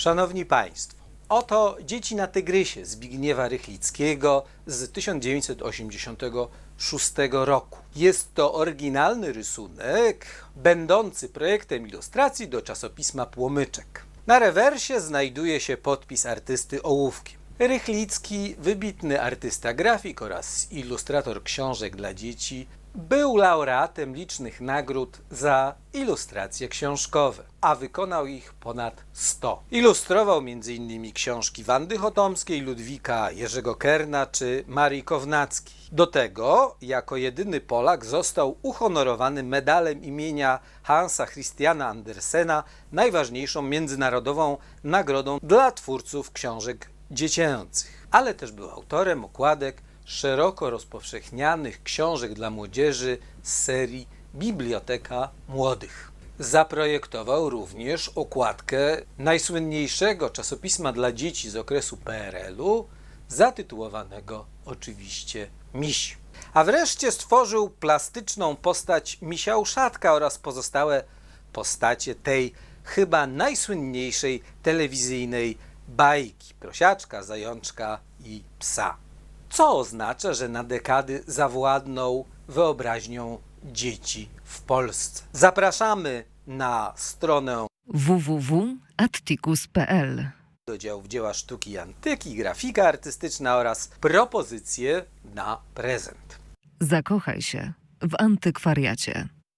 Szanowni Państwo, oto Dzieci na Tygrysie Zbigniewa Rychlickiego z 1986 roku. Jest to oryginalny rysunek, będący projektem ilustracji do czasopisma Płomyczek. Na rewersie znajduje się podpis artysty ołówkiem. Rychlicki, wybitny artysta grafik oraz ilustrator książek dla dzieci, był laureatem licznych nagród za ilustracje książkowe, a wykonał ich ponad 100. Ilustrował m.in. książki Wandy Chotomskiej, Ludwika Jerzego Kerna czy Marii Kownackiej. Do tego, jako jedyny Polak, został uhonorowany medalem imienia Hansa Christiana Andersena, najważniejszą międzynarodową nagrodą dla twórców książek dziecięcych. Ale też był autorem okładek szeroko rozpowszechnianych książek dla młodzieży z serii Biblioteka Młodych. Zaprojektował również okładkę najsłynniejszego czasopisma dla dzieci z okresu PRL-u, zatytułowanego oczywiście Miś. A wreszcie stworzył plastyczną postać Misia Uszatka oraz pozostałe postacie tej chyba najsłynniejszej telewizyjnej bajki Prosiaczka, Zajączka i Psa co oznacza, że na dekady zawładnął wyobraźnią dzieci w Polsce. Zapraszamy na stronę www.atticus.pl do działów dzieła sztuki i antyki, grafika artystyczna oraz propozycje na prezent. Zakochaj się w antykwariacie.